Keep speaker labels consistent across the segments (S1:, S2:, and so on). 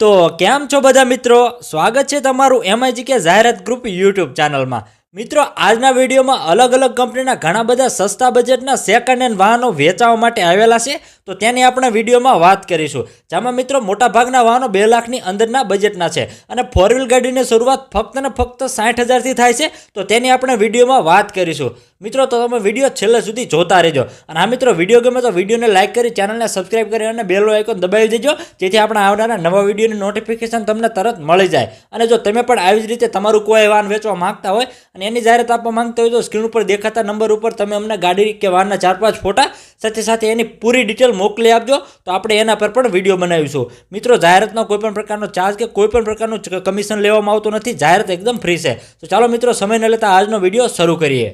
S1: તો કેમ છો બધા મિત્રો? સ્વાગત છે તમારું એમઆઈજી કે જાહેરાત ગ્રુપ યુટ્યુબ ચેનલમાં. મિત્રો, આજના વિડીયોમાં અલગ અલગ કંપનીના ઘણા બધા સસ્તા બજેટના સેકન્ડ હેન્ડ વાહનો વેચાવા માટે આવેલા છે. તો તેની આપણે વિડીયોમાં વાત કરીશું. જેમાં મિત્રો, મોટાભાગના વાહનો બે લાખની અંદરના બજેટના છે અને ફોર વ્હીલ ગાડીની શરૂઆત ફક્ત ને ફક્ત સાઠ હજારથી થાય છે. તો તેની આપણે વિડીયોમાં વાત કરીશું. મિત્રો, તો તમે વીડિયો છેલ્લે સુધી જોતા રહેજો. અને આ મિત્રો, વીડિયો ગમે તો વિડીયોને લાઇક કરી, ચેનલને સબસ્ક્રાઇબ કરી અને બેલો આઇકોન દબાવી દેજો, જેથી આપણે આવનારા નવા વિડીયોની નોટિફિકેશન તમને તરત મળી જાય. અને જો તમે પણ આવી જ રીતે તમારું કોઈ વાહન વેચવા માંગતા હોય અને એની જાહેરાત આપવા માંગતા હોય તો સ્ક્રીન ઉપર દેખાતા નંબર ઉપર તમે અમને ગાડી કે વાહનના ચાર પાંચ ફોટા, સાથે સાથે એની પૂરી ડિટેલ મોકલી આપજો, તો આપણે એના પર પણ વીડિયો બનાવીશું. મિત્રો, જાહેરાતનો કોઈપણ પ્રકારનો ચાર્જ કે કોઈપણ પ્રકારનું કમિશન લેવામાં આવતું નથી, જાહેરાત એકદમ ફ્રી છે. તો ચાલો મિત્રો, સમય ન લેતા આજનો વીડિયો શરૂ કરીએ.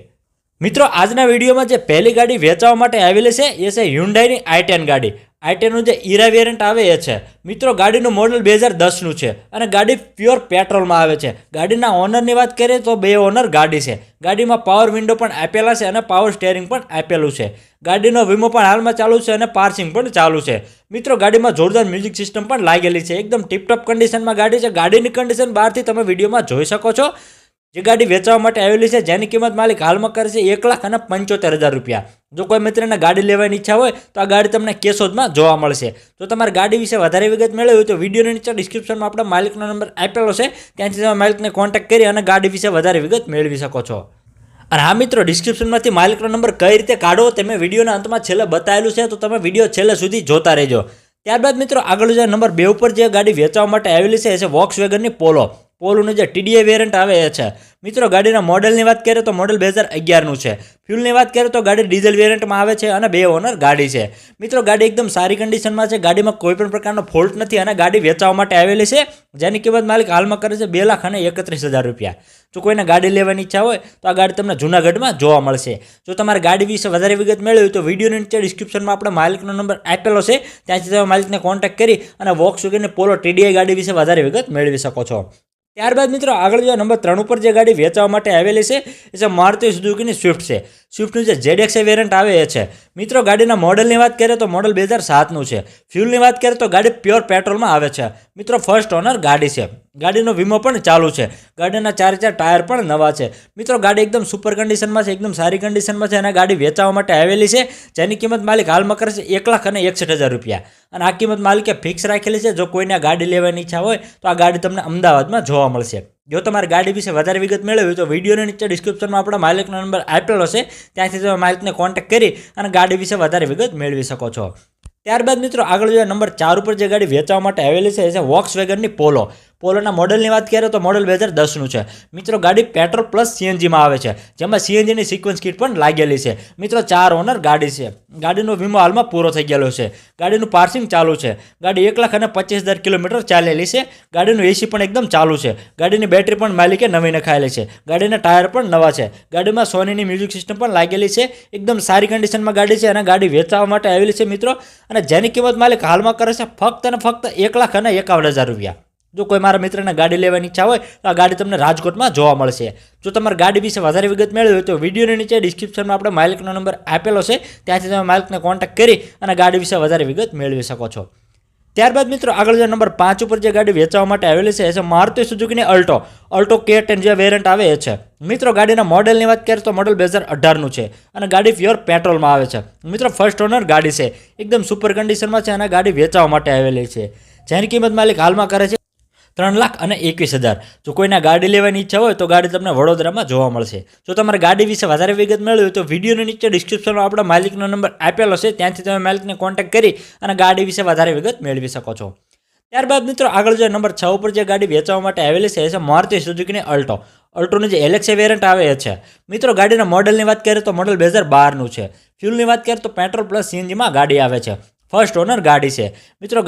S1: મિત્રો, આજના વિડીયોમાં જે પહેલી ગાડી વેચવા માટે આવેલી છે, એ છે હ્યુન્ડાઈની આઈ ટેન ગાડી. આઈ ટેનનું જે ઈરા વેરિયન્ટ આવે, એ છે. મિત્રો, ગાડીનું મોડલ બે હજાર દસનું છે અને ગાડી પ્યોર પેટ્રોલમાં આવે છે. ગાડીના ઓનરની વાત કરીએ તો બે ઓનર ગાડી છે. ગાડીમાં પાવર વિન્ડો પણ આપેલા છે અને પાવર સ્ટેરિંગ પણ આપેલું છે. ગાડીનો વીમો પણ હાલમાં ચાલુ છે અને પાર્સિંગ પણ ચાલુ છે. મિત્રો, ગાડીમાં જોરદાર મ્યુઝિક સિસ્ટમ પણ લાગેલી છે. એકદમ ટીપટોપ કન્ડિશનમાં ગાડી છે. ગાડીની કન્ડિશન બહારથી તમે વિડીયોમાં જોઈ શકો છો. જે ગાડી વેચવા માટે આવેલી છે, જેની કિંમત માલિક હાલમાં કરે છે એક લાખ અને પંચોતેર હજાર રૂપિયા. જો કોઈ મિત્રને ગાડી લેવાની ઈચ્છા હોય, તો આ ગાડી તમને કેશોદમાં જોવા મળશે. જો તમારે ગાડી વિશે વધારે વિગત મેળવી હોય, તો વિડીયોની નીચે ડિસ્ક્રિપ્શનમાં આપણે માલિકનો નંબર આપેલો છે. ત્યાંથી તમે માલિકને કોન્ટેક્ટ કરી અને ગાડી વિશે વધારે વિગત મેળવી શકો છો. અને આ મિત્રો ડિસ્ક્રિપ્શનમાંથી માલિકનો નંબર કઈ રીતે કાઢવો તે વિડીયોના અંતમાં છેલ્લે બતાવેલું છે, તો તમે વીડિયો છેલ્લે સુધી જોતા રહેજો. ત્યારબાદ મિત્રો, આગળ જે નંબર બે ઉપર જે ગાડી વેચવા માટે આવેલી છે, એ છે વોક્સ વેગનની પોલો પોલોનું જે ટીડીએ વેરિયન્ટ આવે છે. મિત્રો, ગાડીના મોડલની વાત કરીએ તો મોડલ બે હજાર અગિયારનું છે. ફ્યુલની વાત કરીએ તો ગાડી ડીઝલ વેરિયન્ટમાં આવે છે અને બે ઓનર ગાડી છે. મિત્રો, ગાડી એકદમ સારી કન્ડિશનમાં છે. ગાડીમાં કોઈ પણ પ્રકારનો ફોલ્ટ નથી અને ગાડી વેચાવા માટે આવેલી છે. જેની કિંમત માલિક હાલમાં કરે છે બે લાખ અને એકત્રીસ હજાર રૂપિયા. જો કોઈને ગાડી લેવાની ઈચ્છા હોય, તો આ ગાડી તમને જૂનાગઢમાં જોવા મળશે. જો તમારે ગાડી વિશે વધારે વિગત મેળવી તો વિડીયોની નીચે ડિસ્ક્રિપ્શનમાં આપણે માલિકનો નંબર આપેલો છે. ત્યાંથી તમે માલિકને કોન્ટેક્ટ કરી અને વોક્સ પોલો ટીડીઆઈ ગાડી વિશે વધારે વિગત મેળવી શકો છો. ત્યારબાદ મિત્રો આગળ જો નંબર ત્રણ ઉપર જે ગાડી વેચવા માટે આવેલી છે, એ છે મારુતિ સુઝુકીની સ્વિફ્ટ છે. સ્વિફ્ટનું જે જેડેક્સ વેરિયન્ટ આવે એ છે. મિત્રો, ગાડીના મોડલની વાત કરીએ તો મોડલ બે હજાર સાતનું છે. ફ્યુલની વાત કરીએ તો ગાડી પ્યોર પેટ્રોલમાં આવે છે. મિત્રો ફર્સ્ટ ઓનર ગાડી છે. ગાડીનો વીમો પણ ચાલુ છે. ગાડીના ચાર ચાર ટાયર પણ નવા છે. મિત્રો, ગાડી એકદમ સુપર કન્ડિશનમાં છે, એકદમ સારી કન્ડિશનમાં છે અને ગાડી વેચાવા માટે આવેલી છે. જેની કિંમત માલિક હાલમાં કરે છે એક લાખ અને એકસઠ હજાર રૂપિયા. અને આ કિંમત માલિકે ફિક્સ રાખેલી છે. જો કોઈને ગાડી લેવાની ઈચ્છા હોય તો આ ગાડી તમને અમદાવાદમાં જોવા મળશે. જો તમારે ગાડી વિશે વધારે વિગત મેળવવી તો વિડીયોની નીચે ડિસ્ક્રિપ્શનમાં આપણા માલિકનો નંબર આપેલો છે. ત્યાંથી તમે માલિકને કોન્ટેક્ટ કરી અને ગાડી વિશે વધારે વિગત મેળવી શકો છો. ત્યારબાદ મિત્રો આગળ જોઈએ નંબર ચાર ઉપર જે ગાડી વેચવા માટે આવેલી છે, એ છે વોક્સ વેગનની પોલો પોલોના મોડલની વાત કરીએ તો મોડલ બે હજાર દસનું છે. મિત્રો, ગાડી પેટ્રોલ પ્લસ સીએનજીમાં આવે છે, જેમાં સીએનજીની સિક્વન્સ કીટ પણ લાગેલી છે. મિત્રો, ચાર ઓનર ગાડી છે. ગાડીનો વીમો હાલમાં પૂરો થઈ ગયેલો છે. ગાડીનું પાર્સિંગ ચાલુ છે. ગાડી એક લાખ અને પચીસ હજાર કિલોમીટર ચાલેલી છે. ગાડીનું એસી પણ એકદમ ચાલુ છે. ગાડીની બેટરી પણ માલિકે નવી નખાયેલી છે. ગાડીના ટાયર પણ નવા છે. ગાડીમાં સોનીની મ્યુઝિક સિસ્ટમ પણ લાગેલી છે. એકદમ સારી કન્ડિશનમાં ગાડી છે અને ગાડી વેચવા માટે આવેલી છે મિત્રો. અને જેની કિંમત માલિક હાલમાં કરે છે ફક્ત અને ફક્ત એક લાખ અને એકાવન હજાર રૂપિયા. જો કોઈ મારા મિત્રને ગાડી લેવાની ઈચ્છા હોય, તો આ ગાડી તમને રાજકોટમાં જોવા મળશે. જો તમારે ગાડી વિશે વધારે વિગત મેળવી હોય, તો વિડીયોની નીચે ડિસ્ક્રિપ્શનમાં આપણે માલિકનો નંબર આપેલો છે. ત્યાંથી તમે માલિકને કોન્ટેક્ટ કરી અને ગાડી વિશે વધારે વિગત મેળવી શકો છો. ત્યારબાદ મિત્રો, આગળ જે નંબર પાંચ ઉપર જે ગાડી વેચવા માટે આવેલી છે, એ છે મારુતિ સુઝુકીની અલ્ટો અલ્ટો કે ટેન જે વેરિયન્ટ આવે, એ છે. મિત્રો, ગાડીના મોડેલની વાત કરીએ તો મોડલ બે હજાર અઢારનું છે અને ગાડી પ્યોર પેટ્રોલમાં આવે છે. મિત્રો ફર્સ્ટ ઓનર ગાડી છે. એકદમ સુપર કન્ડિશનમાં છે અને ગાડી વેચવા માટે આવેલી છે. જેની કિંમત માલિક હાલમાં કરે છે ત્રણ લાખ અને એકવીસ હજાર. જો કોઈને ગાડી લેવાની ઈચ્છા હોય તો ગાડી તમને વડોદરામાં જોવા મળશે. જો તમારે ગાડી વિશે વધારે વિગત મેળવી હોય તો વિડીયોની નીચે ડિસ્ક્રિપ્શનમાં આપણા માલિકનો નંબર આપેલો છે. ત્યાંથી તમે માલિકને કોન્ટેક્ટ કરી અને ગાડી વિશે વધારે વિગત મેળવી શકો છો. ત્યારબાદ મિત્રો આગળ જે નંબર છ ઉપર જે ગાડી વેચવા માટે આવેલી છે, એ છે મારુતિ સુઝુકીની અલ્ટો. અલ્ટોનું જે એલેક્સે વેરિયન્ટ આવે છે. મિત્રો ગાડીના મોડલની વાત કરીએ તો મોડલ બે હજાર બારનું છે. ફ્યુલની વાત કરીએ તો પેટ્રોલ પ્લસ સીએનજીમાં ગાડી આવે છે. ફર્સ્ટ ઓનર ગાડી છે. મિત્રો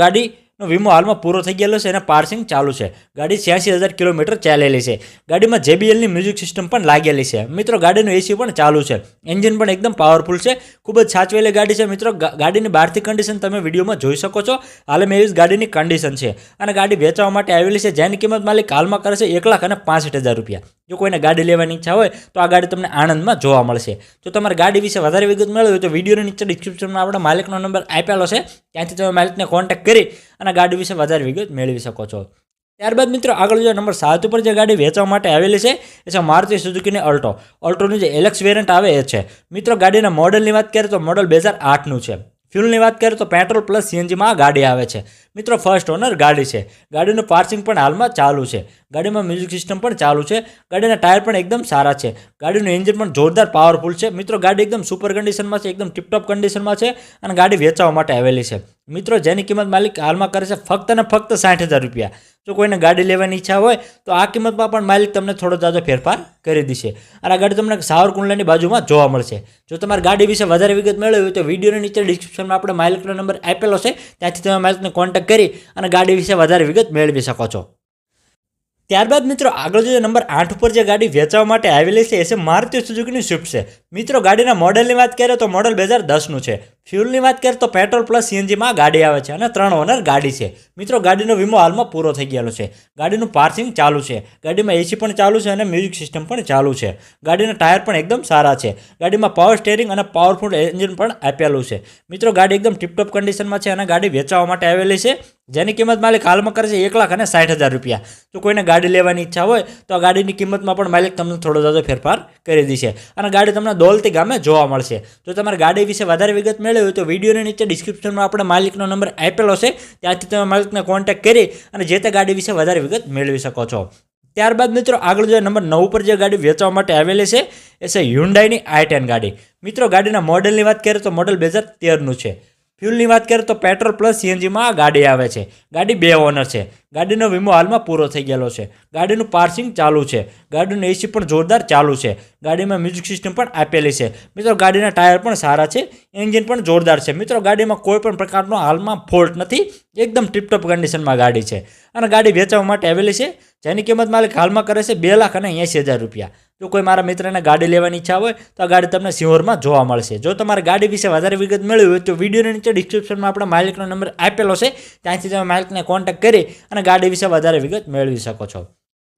S1: ગાડીનો વીમો હાલમાં પૂરો થઈ ગયેલો છે અને પાર્સિંગ ચાલુ છે. ગાડી છ્યાસી હજાર કિલોમીટર ચાલેલી છે. ગાડીમાં જેબીએલની મ્યુઝિક સિસ્ટમ પણ લાગેલી છે. મિત્રો, ગાડીનું એસી પણ ચાલુ છે. એન્જિન પણ એકદમ પાવરફુલ છે. ખૂબ જ સાચવેલી ગાડી છે. મિત્રો ગાડીની બહારથી કન્ડિશન તમે વિડીયોમાં જોઈ શકો છો. હાલ મેં એવી ગાડીની કન્ડિશન છે. અને ગાડી વેચવા માટે આવેલી છે. જેની કિંમત માલિક હાલમાં કરે છે એક લાખ અને પાસઠ હજાર રૂપિયા. જો કોઈને ગાડી લેવાની ઈચ્છા હોય, તો આ ગાડી તમને આણંદમાં જોવા મળશે. જો તમારે ગાડી વિશે વધારે વિગત મેળવી હોય, તો વિડીયોની નીચે ડિસ્ક્રિપ્શનમાં આપણે માલિકનો નંબર આપેલો છે. ત્યાંથી તમે માલિકને કોન્ટેક્ટ કરી અને ગાડી વિશે વધારે વિગત મેળવી શકો છો. ત્યારબાદ મિત્રો, આગળ જો નંબર સાત ઉપર જે ગાડી વેચવા માટે આવેલી છે, એ છે મારુતિ સુઝુકીની અલ્ટો. અલ્ટોનું જે એલેક્સ વેરિયન્ટ આવે, એ છે. મિત્રો, ગાડીના મોડલની વાત કરીએ તો મોડલ બે હજાર આઠનું છે. ફ્યુલની વાત કરીએ તો પેટ્રોલ પ્લસ સીએનજીમાં આ ગાડી આવે છે. મિત્રો ફર્સ્ટ ઓનર ગાડી છે. ગાડીનું પાર્સિંગ પણ હાલમાં ચાલુ છે. ગાડીમાં મ્યુઝિક સિસ્ટમ પણ ચાલુ છે. ગાડીના ટાયર પણ એકદમ સારા છે. ગાડીનું એન્જિન પણ જોરદાર પાવરફુલ છે. મિત્રો, ગાડી એકદમ સુપર કન્ડિશનમાં છે, એકદમ ટિપટોપ કન્ડિશનમાં છે અને ગાડી વેચવા માટે આવેલી છે. મિત્રો, જેની કિંમત માલિક હાલમાં કરે છે ફક્ત અને ફક્ત સાઠ હજાર રૂપિયા. જો કોઈને ગાડી લેવાની ઈચ્છા હોય, તો આ કિંમતમાં પણ માલિક તમને થોડો જાજો ફેરફાર કરી દેશે. અને આ ગાડી તમને સાવરકુંડલાની બાજુમાં જોવા મળશે. જો તમારે ગાડી વિશે વધારે વિગત મેળવી હોય તો વિડીયોની નીચે ડિસ્ક્રિપ્શનમાં આપણે માલિકનો નંબર આપેલો છે. ત્યાંથી તમે માલિકને કોન્ટેક્ટ કરી અને ગાડી વિશે વધારે વિગત મેળવી શકો છો. ત્યારબાદ મિત્રો, આગળ જો નંબર આઠ ઉપર જે ગાડી વેચવા માટે આવેલી છે, એ છે મારુતિ સુઝુકીની સ્વિફ્ટ છે. મિત્રો, ગાડીના મોડલની વાત કરીએ તો મોડલ બે હજાર દસનું છે. ફ્યુલની વાત કરીએ તો પેટ્રોલ પ્લસ સીએનજીમાં ગાડી આવે છે અને ત્રણ ઓનર ગાડી છે. મિત્રો, ગાડીનો વીમો હાલમાં પૂરો થઈ ગયેલો છે. ગાડીનું પાર્સિંગ ચાલુ છે. ગાડીમાં એસી પણ ચાલુ છે અને મ્યુઝિક સિસ્ટમ પણ ચાલુ છે. ગાડીના ટાયર પણ એકદમ સારા છે. ગાડીમાં પાવર સ્ટેરિંગ અને પાવરફુલ એન્જિન પણ આપેલું છે. મિત્રો, ગાડી એકદમ ટીપટોપ કન્ડિશનમાં છે અને ગાડી વેચાવવા માટે આવેલી છે. જેની કિંમત માલિક હાલમાં કરે છે એક લાખ અને સાઠ હજાર રૂપિયા. જો કોઈને ગાડી લેવાની ઈચ્છા હોય, તો આ ગાડીની કિંમતમાં પણ માલિક તમને થોડો જાજો ફેરફાર કરી દેશે. અને ગાડી તમને દોલતી ગામે જોવા મળશે. જો તમારે ગાડી વિશે વધારે વિગત મેળવી હોય તો વિડીયોની નીચે ડિસ્ક્રિપ્શનમાં આપણે માલિકનો નંબર આપેલો છે. ત્યાંથી તમે માલિકને કોન્ટેક્ટ કરી અને જે તે ગાડી વિશે વધારે વિગત મેળવી શકો છો. ત્યારબાદ મિત્રો આગળ જે નંબર નવ ઉપર જે ગાડી વેચવા માટે આવેલી છે, એ છે હ્યુન્ડાઈની આઈ ટેન ગાડી. મિત્રો ગાડીના મોડલની વાત કરીએ તો મોડલ બે હજાર તેરનું છે. ફ્યુલની વાત કરીએ તો પેટ્રોલ પ્લસ સીએનજીમાં ગાડી આવે છે. ગાડી બે ઓનર છે. ગાડીનો વીમો હાલમાં પૂરો થઈ ગયેલો છે. ગાડીનું પાર્સિંગ ચાલુ છે. ગાડીનું એસી પણ જોરદાર ચાલુ છે. ગાડીમાં મ્યુઝિક સિસ્ટમ પણ આપેલી છે. મિત્રો, ગાડીના ટાયર પણ સારા છે. એન્જિન પણ જોરદાર છે. મિત્રો, ગાડીમાં કોઈ પણ પ્રકારનો હાલમાં ફોલ્ટ નથી. એકદમ ટિપટોપ કન્ડિશનમાં ગાડી છે. અને ગાડી વેચવા માટે આવેલી છે. જેની કિંમત માલિક હાલમાં કરે છે બે લાખ અને એંસી હજાર રૂપિયા. જો કોઈ મારા મિત્રને ગાડી લેવાની ઈચ્છા હોય, તો આ ગાડી તમને સિહોરમાં જોવા મળશે. જો તમારે ગાડી વિશે વધારે વિગત મેળવી હોય, તો વિડીયોની નીચે ડિસ્ક્રિપ્શનમાં આપણે માલિકનો નંબર આપેલો છે. ત્યાંથી તમે માલિકને કોન્ટેક્ટ કરી અને ગાડી વિશે વધારે વિગત મેળવી શકો છો.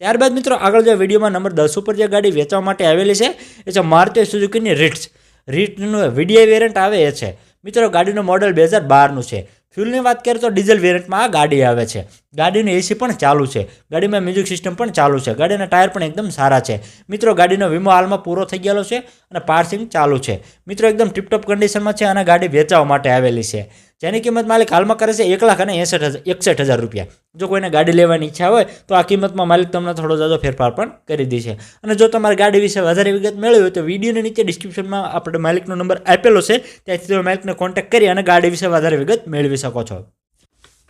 S1: ત્યારબાદ મિત્રો, આગળ જે વિડીયોમાં નંબર દસ ઉપર જે ગાડી વેચવા માટે આવેલી છે, એ છે મારુતિ સુઝુકીની રીટ્સ. રીટનું વીડીઆઈ વેરિયન્ટ આવે એ છે. મિત્રો, ગાડીનું મોડલ બે હજાર બારનું છે. ફ્યુલની વાત કરીએ તો ડીઝલ વેરિયન્ટમાં આ ગાડી આવે છે. ગાડીનું એસી પણ ચાલુ છે. ગાડીમાં મ્યુઝિક સિસ્ટમ પણ ચાલુ છે. ગાડીના ટાયર પણ એકદમ સારા છે. મિત્રો, ગાડીનો વીમો હાલમાં પૂરો થઈ ગયેલો છે અને પાર્સિંગ ચાલુ છે. મિત્રો, એકદમ ટિપટોપ કન્ડિશનમાં છે અને ગાડી વેચાવા માટે આવેલી છે. જેની કિંમત માલિક હાલમાં કરે છે એક લાખ અને એસઠ હજાર, એકસઠ હજાર રૂપિયા. જો કોઈને ગાડી લેવાની ઈચ્છા હોય, તો આ કિંમતમાં માલિક તમને થોડો જાજો ફેરફાર પણ કરી દેશે. અને જો તમારે ગાડી વિશે વધારે વિગત મેળવી હોય, તો વિડીયોની નીચે ડિસ્ક્રિપ્શનમાં આપણે માલિકનો નંબર આપેલો છે. ત્યાંથી તમે માલિકને કોન્ટેક્ટ કરી અને ગાડી વિશે વધારે વિગત મેળવી શકો છો.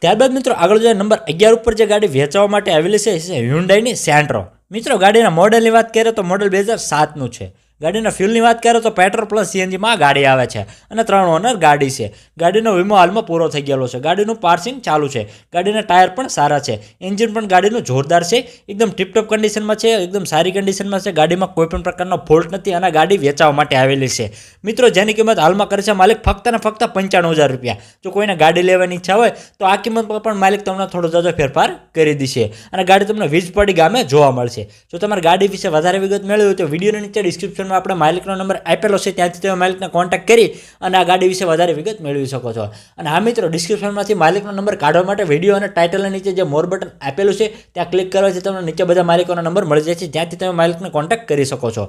S1: ત્યારબાદ મિત્રો, આગળ જોઈએ નંબર અગિયાર ઉપર જે ગાડી વેચવા માટે આવેલી છે, એ હ્યુન્ડાઈની સેન્ટ્રો મિત્રો, ગાડીના મોડલની વાત કરીએ તો મોડલ બે હજાર સાતનું છે. ગાડીના ફ્યુલની વાત કરીએ તો પેટ્રોલ પ્લસ સીએનજીમાં ગાડી આવે છે અને ત્રણ ઓનર ગાડી છે. ગાડીનો વીમો હાલમાં પૂરો થઈ ગયેલો છે. ગાડીનું પાર્સિંગ ચાલુ છે. ગાડીના ટાયર પણ સારા છે. એન્જિન પણ ગાડીનું જોરદાર છે. એકદમ ટિપટોપ કન્ડિશનમાં છે. એકદમ સારી કન્ડિશનમાં છે. ગાડીમાં કોઈપણ પ્રકારનો ફોલ્ટ નથી અને ગાડી વેચવા માટે આવેલી છે. મિત્રો, જેની કિંમત હાલમાં કરે છે માલિક ફક્ત ને ફક્ત પંચાણું હજાર રૂપિયા. જો કોઈને ગાડી લેવાની ઈચ્છા હોય, તો આ કિંમતમાં પણ માલિક તમને થોડો જાજો ફેરફાર કરી દેશે અને ગાડી તમને વીજ પડી ગામે જોવા મળશે. જો તમારે ગાડી વિશે વધારે વિગત મેળવી હોય તો વિડીયોની નીચે ડિસ્ક્રિપ્શનમાં આપણે માલિકનો નંબર આપેલો છે, ત્યાંથી તમે માલિકને કોન્ટેક્ટ કરી અને આ ગાડી વિશે વધારે વિગત મેળવી શકો છો. અને આ મિત્રો ડિસ્ક્રિપ્શનમાંથી માલિકનો નંબર કાઢવા માટે વીડિયો અને ટાઇટલની નીચે જે મોર બટન આપેલું છે, ત્યાં ક્લિક કરવાથી તમને નીચે બધા માલિકોના નંબર મળી જાય છે, જ્યાંથી તમે માલિકને કોન્ટેક્ટ કરી શકો છો.